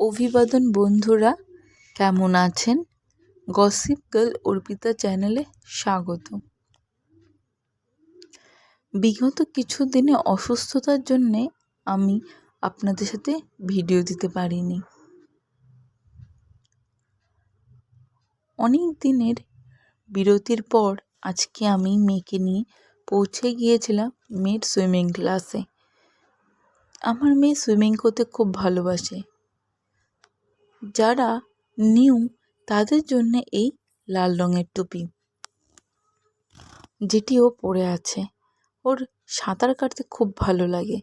অভিবাদন বন্ধুরা, কেমন আছেন? গসিপ গার্ল অর্পিতা চ্যানেলে স্বাগত বিগত কিছু দিনে অসুস্থতার জন্যে আমি আপনাদের সাথে ভিডিও দিতে পারিনি। অনেক দিনের বিরতির পর আজকে আমি মেয়েকে নিয়ে পৌঁছে গিয়েছিলাম মেয়ের সুইমিং ক্লাসে। আমার মেয়ে সুইমিং করতে খুব ভালোবাসে। যারা নিউ, তাদের জন্য এই লাল রঙের টুপি। যেটি ও পরে আছে। ওর সাঁতার কাটতে খুব ভালো লাগে।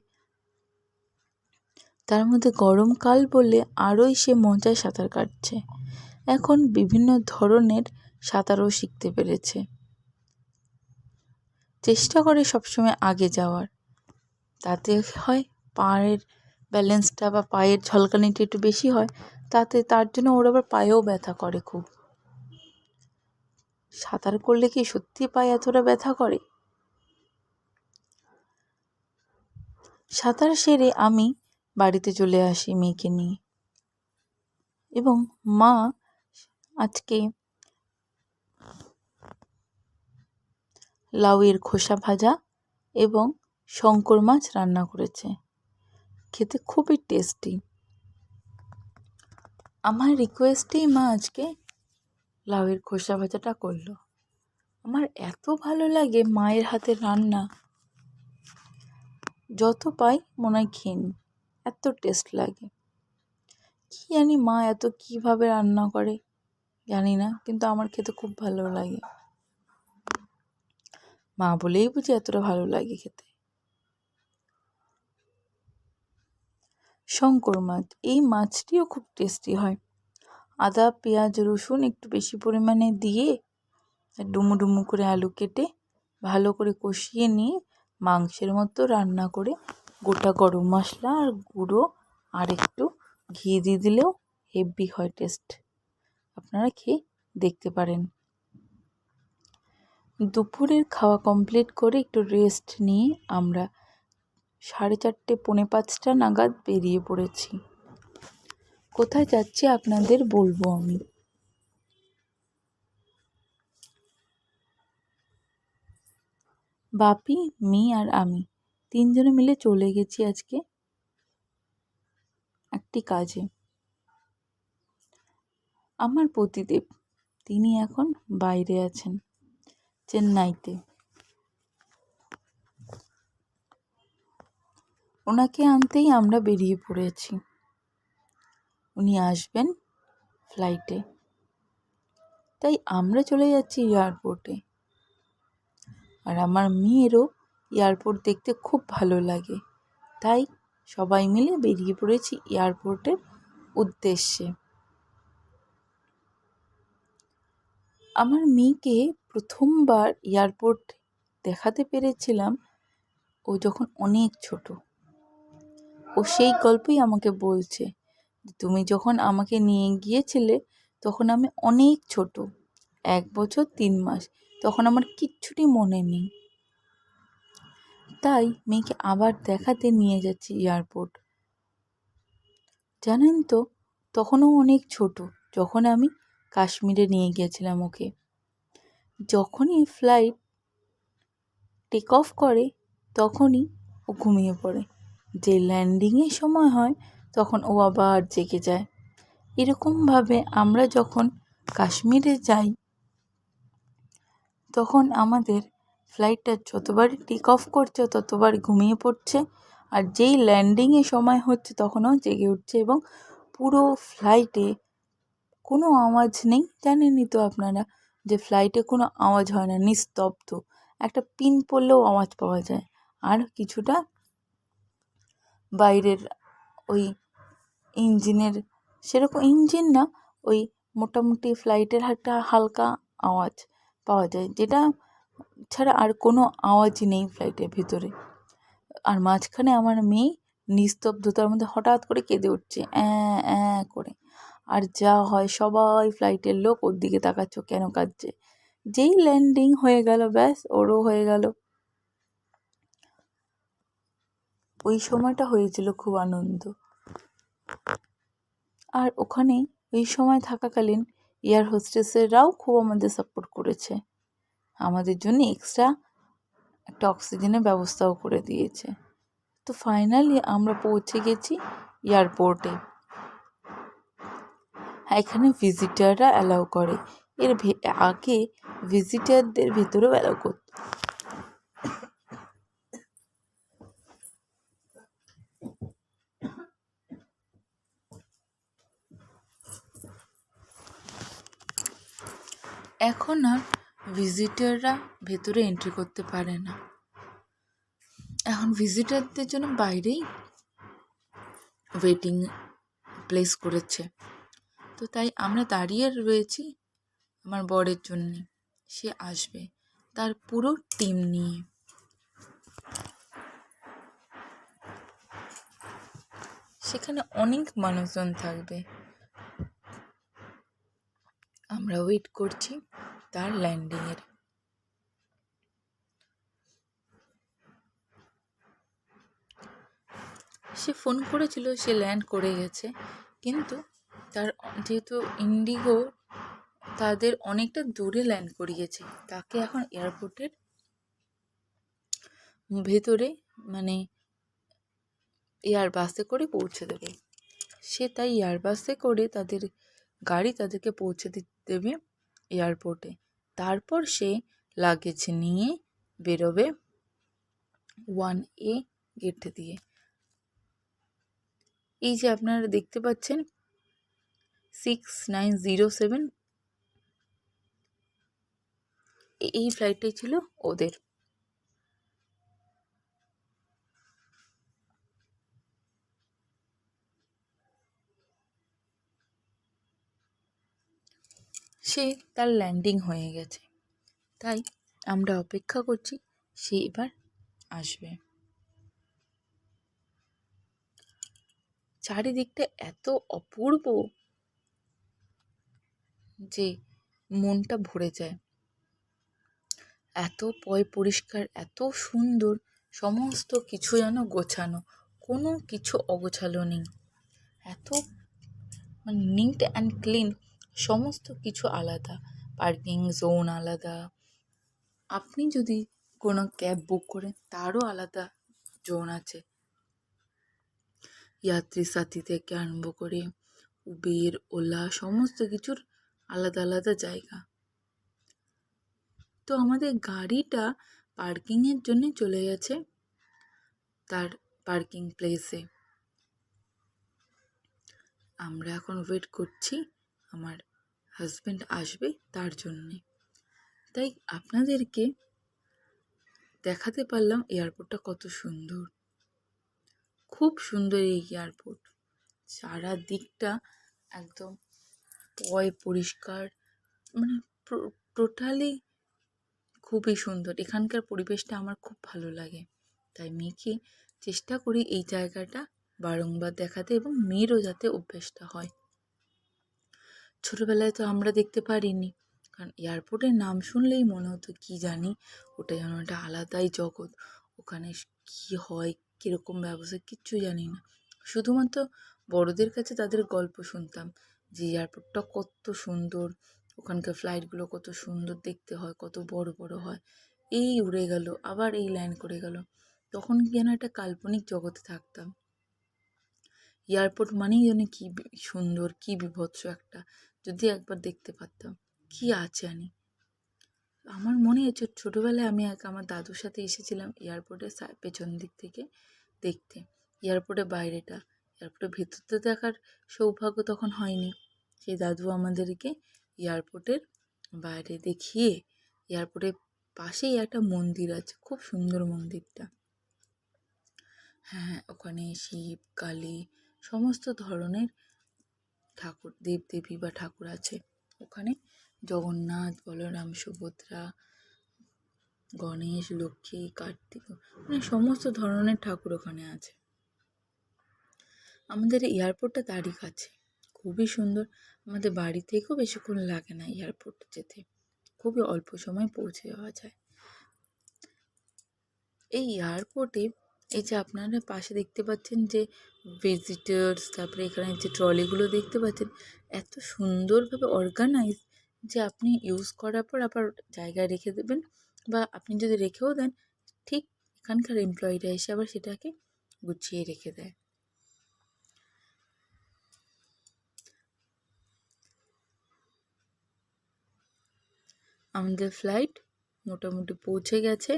তার মধ্যে গরমকাল বলে আরোই সে মজায় সাঁতার কাটছে। এখন বিভিন্ন ধরনের সাঁতারও শিখতে পেরেছে। চেষ্টা করে সবসময় আগে যাওয়ার। তাতে হয় পায়ের ব্যালেন্সটা বা পায়ের ঝলকানিটা একটু বেশি হয়। তাতে তার জন্য ওর আবার পায়েও ব্যথা করে খুব। সাঁতার করলে কি সত্যি পায়ে এতটা ব্যথা করে? সাঁতার সেরে আমি বাড়িতে চলে আসি মেয়েকে নিয়ে। এবং মা আজকে লাউয়ের খোসা ভাজা এবং শঙ্কর মাছ রান্না করেছে। খেতে খুবই টেস্টি। আমার রিকোয়েস্টেই মা আজকে লাউয়ের খোসা ভাজাটা করল। আমার এত ভালো লাগে মায়ের হাতের রান্না। যত পাই মনে হয় খেয়ে নিই এত টেস্ট লাগে। কী জানি মা এত কীভাবে রান্না করে, জানি না, কিন্তু আমার খেতে খুব ভালো লাগে। মা বলেই বুঝি এতটা ভালো লাগে খেতে। শঙ্কর মাছ। এই মাছটিও খুব টেস্টি হয়। আদা, পেঁয়াজ, রসুন একটু বেশি পরিমাণে দিয়ে ডুমু ডুমু করে আলু কেটে ভালো করে কষিয়ে নিয়ে মাংসের মতো রান্না করে গোটা গরম মশলা আর গুঁড়ো আর একটু ঘি দিয়ে দিলেও হেভি হয় টেস্ট আপনারা খেয়ে দেখতে পারেন। দুপুরের খাওয়া কমপ্লিট করে একটু রেস্ট নিয়ে আমরা সাড়ে চারটে, পৌনে পাঁচটা নাগাদ বেরিয়ে পড়েছি। কোথায় যাচ্ছি আপনাদের বলব আমি? বাপি মেয়ে আর আমি তিনজনে মিলে চলে গেছি আজকে একটি কাজে। আমার পতিদেব, তিনি এখন বাইরে আছেন, চেন্নাইতে। ওনাকে আনতেই আমরা বেরিয়ে পড়েছি। উনি আসবেন ফ্লাইটে তাই আমরা চলে যাচ্ছি এয়ারপোর্টে আর আমার মেয়েরও এয়ারপোর্ট দেখতে খুব ভালো লাগে। তাই সবাই মিলে বেরিয়ে পড়েছি এয়ারপোর্টের উদ্দেশ্যে। আমার মেয়েকে প্রথমবার এয়ারপোর্ট দেখাতে পেরেছিলাম। ও যখন অনেক ছোট ও সেই গল্পই আমাকে বলছে তুমি যখন আমাকে নিয়ে গিয়েছিলে, তখন আমি অনেক ছোট, এক বছর তিন মাস, তখন আমার কিচ্ছুটি মনে নেই। তাই মেয়েকে আবার দেখাতে নিয়ে যাচ্ছি এয়ারপোর্ট জানেন তো, তখনও অনেক ছোট, যখন আমি কাশ্মীরে নিয়ে গিয়েছিলাম ওকে। যখনই ফ্লাইট টেক অফ করে, তখনই ও ঘুমিয়ে পড়ে। যে ল্যান্ডিংয়ের সময় হয়, তখন ও আবার জেগে যায়। এরকমভাবে আমরা যখন কাশ্মীরে যাই, তখন আমাদের ফ্লাইটটা যতবার টেক অফ করছে, ততবার ঘুমিয়ে পড়ছে, আর যেই ল্যান্ডিংয়ের সময় হচ্ছে, তখনও জেগে উঠছে এবং পুরো ফ্লাইটে কোনো আওয়াজ নেই। জানেনই তো আপনারা যে ফ্লাইটে কোনো আওয়াজ হয় না, নিস্তব্ধ। একটা পিন পড়লেও আওয়াজ পাওয়া যায়। আর কিছুটা বাইরের ওই ইঞ্জিনের, সেরকম ইঞ্জিন না, ওই মোটামুটি ফ্লাইটের একটা হালকা আওয়াজ পাওয়া যায়, যেটা ছাড়া আর কোনো আওয়াজই নেই ফ্লাইটের ভিতরে। আর মাঝখানে আমার মেয়ে নিস্তব্ধতার মধ্যে হঠাৎ করে কেঁদে উঠছে, অ্যাঁ অ্যাঁ করে। আর যা হয় সবাই ফ্লাইটের লোক ওর দিকে তাকাচ্ছ, কেন কাঁদছে? যেই ল্যান্ডিং হয়ে গেল, ব্যাস, ওরও হয়ে গেল। ওই সময়টা হয়েছিল খুব আনন্দ। আর ওখানে ওই সময় থাকাকালীন এয়ার হোস্টেসেরাও খুব আমাদের সাপোর্ট করেছে। আমাদের জন্য এক্সট্রা একটা অক্সিজেনের ব্যবস্থাও করে দিয়েছে। তো ফাইনালি আমরা পৌঁছে গেছি এয়ারপোর্টে এখানে ভিজিটাররা অ্যালাউ করে। এর আগে ভিজিটারদের ভেতরেও অ্যালাউ করত। এখন আর ভিজিটাররা ভেতরে এন্ট্রি করতে পারে না। এখন ভিজিটারদের জন্য বাইরেই ওয়েটিং প্লেস করেছে। তো তাই আমরা দাঁড়িয়ে রয়েছি আমার বরের জন্যে। সে আসবে তার পুরো টিম নিয়ে। সেখানে অনেক মানুষজন থাকবে। আমরা ওয়েট করছি তার ল্যান্ডিংয়ের সে ফোন করেছিল, সে ল্যান্ড করে গেছে, কিন্তু তার যেহেতু ইন্ডিগো তাদের অনেকটা দূরে ল্যান্ড করিয়েছে। তাকে এখন এয়ারপোর্টের ভেতরে মানে এয়ার বাসে করে পৌঁছে দেবে। সে তাই এয়ার বাসে করে তাদের গাড়ি তাদেরকে পৌঁছে দি- দেবে এয়ারপোর্টে তারপর সে লাগেজ নিয়ে বেরোবে ওয়ান এ গেট দিয়ে। এই যে আপনারা দেখতে পাচ্ছেন সিক্স নাইন জিরো সেভেন এই ফ্লাইটটাই ছিল ওদের। সে তার ল্যান্ডিং হয়ে গেছে। তাই আমরা অপেক্ষা করছি সে এবার আসবে। চারিদিকটা এত অপূর্ব যে মনটা ভরে যায়। এত পয় পরিষ্কার, এত সুন্দর, সমস্ত কিছু যেন গোছানো, কোনো কিছু অগোছালো নেই। এত নিট অ্যান্ড ক্লিন সমস্ত কিছু আলাদা। পার্কিং জোন আলাদা। আপনি যদি কোনো ক্যাব বুক করেন, তারও আলাদা জোন আছে। যাত্রী সাথী থেকে আরম্ভ করে উবের ওলা সমস্ত কিছুর আলাদা আলাদা জায়গা। তো আমাদের গাড়িটা পার্কিংয়ের জন্য চলে গেছে তার পার্কিং প্লেসে। আমরা এখন ওয়েট করছি আমার হাজব্যান্ড আসবে তার জন্যে। তাই আপনাদেরকে দেখাতে পারলাম এয়ারপোর্টটা কত সুন্দর। খুব সুন্দর এই এয়ারপোর্ট সারা দিকটা একদম পয় পরিষ্কার মানে টোটালি খুবই সুন্দর। এখানকার পরিবেশটা আমার খুব ভালো লাগে। তাই মেয়েকে চেষ্টা করি এই জায়গাটা বারংবার দেখাতে এবং মেয়েরও যাতে অভ্যেসটা হয়। ছোটোবেলায় তো আমরা দেখতে পারিনি। কারণ এয়ারপোর্টের নাম শুনলেই মনে হতো, কী জানি ওটা যেন একটা আলাদাই জগৎ। ওখানে কী হয়, কীরকম ব্যবস্থা, কিচ্ছু জানি না। শুধুমাত্র বড়দের কাছে তাদের গল্প শুনতাম, যে এয়ারপোর্টটা কত সুন্দর, ওখানকার ফ্লাইটগুলো কত সুন্দর দেখতে হয়, কত বড় বড় হয়। এই উড়ে গেল, আবার এই ল্যান্ড করে গেল। তখন কি যেন একটা কাল্পনিক জগতে থাকতাম। এয়ারপোর্ট মানেই যেন কী সুন্দর, কী বিভৎস একটা। যদি একবার দেখতে পারতাম, কী আছে আনি? আমার মনে আছে, ছোটোবেলায় আমি এক, আমার দাদুর সাথে এসেছিলাম এয়ারপোর্টের পেছন দিক থেকে দেখতে। এয়ারপোর্টের বাইরেটা এয়ারপোর্টের ভেতরটা দেখার সৌভাগ্য তখন হয়নি। সেই দাদু আমাদেরকে এয়ারপোর্টের বাইরে দেখিয়ে এয়ারপোর্টের পাশেই একটা মন্দির আছে, খুব সুন্দর মন্দিরটা। হ্যাঁ ওখানে শিব, কালী সমস্ত ধরনের ঠাকুর, দেবদেবী বা ঠাকুর আছে। ওখানে জগন্নাথ, বলরাম, সুভদ্রা, গণেশ, লক্ষ্মী, কার্তিক মানে সমস্ত ধরনের ঠাকুর ওখানে আছে। আমাদের এয়ারপোর্টটা তারই কাছে। খুবই সুন্দর। আমাদের বাড়ি থেকেও বেশিক্ষণ লাগে না এয়ারপোর্ট যেতে। খুবই অল্প সময় পৌঁছে যাওয়া যায়। এই এয়ারপোর্টে এই যে আপনারা পাশে দেখতে পাচ্ছেন যে ভিজিটার্স তারপরে এখানে যে ট্রলিগুলো দেখতে পাচ্ছেন, এত সুন্দরভাবে অর্গানাইজ যে আপনি ইউজ করার পর আবার জায়গায় রেখে দেবেন বা আপনি যদি রেখেও দেন, ঠিক এখানকার এমপ্লয়িরা এসে আবার সেটাকে গুছিয়ে রেখে দেয়। আমাদের ফ্লাইট মোটামুটি পৌঁছে গেছে।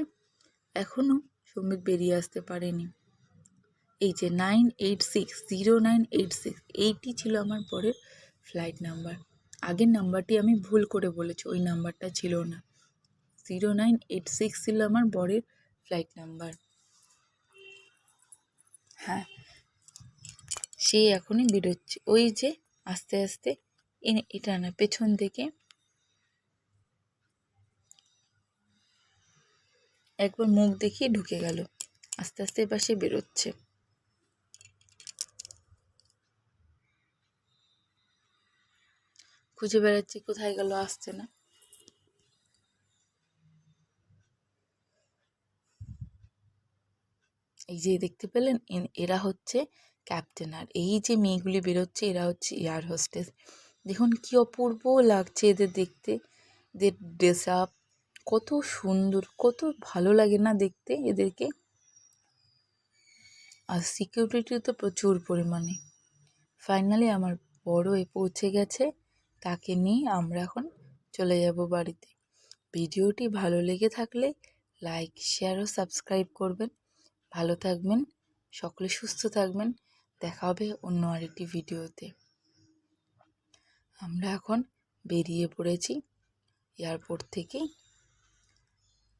এখনও সম্বিত বেরিয়ে আসতে পারেনি। এই যে nine eight six zero nine eight six eighty ছিল আমার পরের ফ্লাইট নাম্বার আগের নাম্বারটি আমি ভুল করে বলেছি, ওই নাম্বারটা ছিল না। জিরো নাইন এইট সিক্স ছিল আমার বরের ফ্লাইট নাম্বার হ্যাঁ সে এখনই বেরোচ্ছে। ওই যে আস্তে আস্তে এটা না, পেছন থেকে একবার মুখ দেখিয়ে ঢুকে গেল। আস্তে আস্তে এবার সে বেরোচ্ছে। খুঁজে বেড়াচ্ছি কোথায় গেল আসছে না। এই যে দেখতে পেলেন এরা হচ্ছে ক্যাপ্টেন আর এই যে মেয়েগুলি বেরোচ্ছে, এরা হচ্ছে এয়ার হোস্টেস। দেখুন কি অপূর্ব লাগছে এদের দেখতে। এদের ড্রেস আপ কত সুন্দর, কত ভালো লাগে না দেখতে এদেরকে? আর সিকিউরিটি তো প্রচুর পরিমাণে। ফাইনালি আমার বড় এ পৌঁছে গেছে, তাকে নিয়ে আমরা এখন চলে যাব বাড়িতে। ভিডিওটি ভালো লেগে থাকলে লাইক শেয়ার ও সাবস্ক্রাইব করবেন। ভালো থাকবেন, সকলে সুস্থ থাকবেন। দেখা হবে অন্য আরেকটি ভিডিওতে। আমরা এখন বেরিয়ে পড়েছি এয়ারপোর্ট থেকে।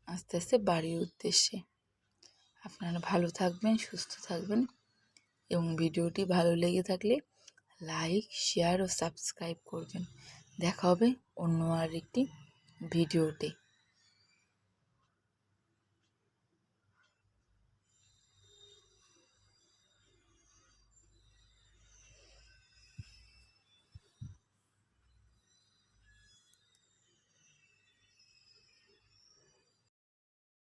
আস্তে আস্তে বাড়ির উদ্দেশ্যে। আপনারা ভালো থাকবেন, সুস্থ থাকবেন এবং ভিডিওটি ভালো লেগে থাকলে লাইক, শেয়ার ও সাবস্ক্রাইব করবেন। দেখা হবে অন্য আর একটি ভিডিওতে।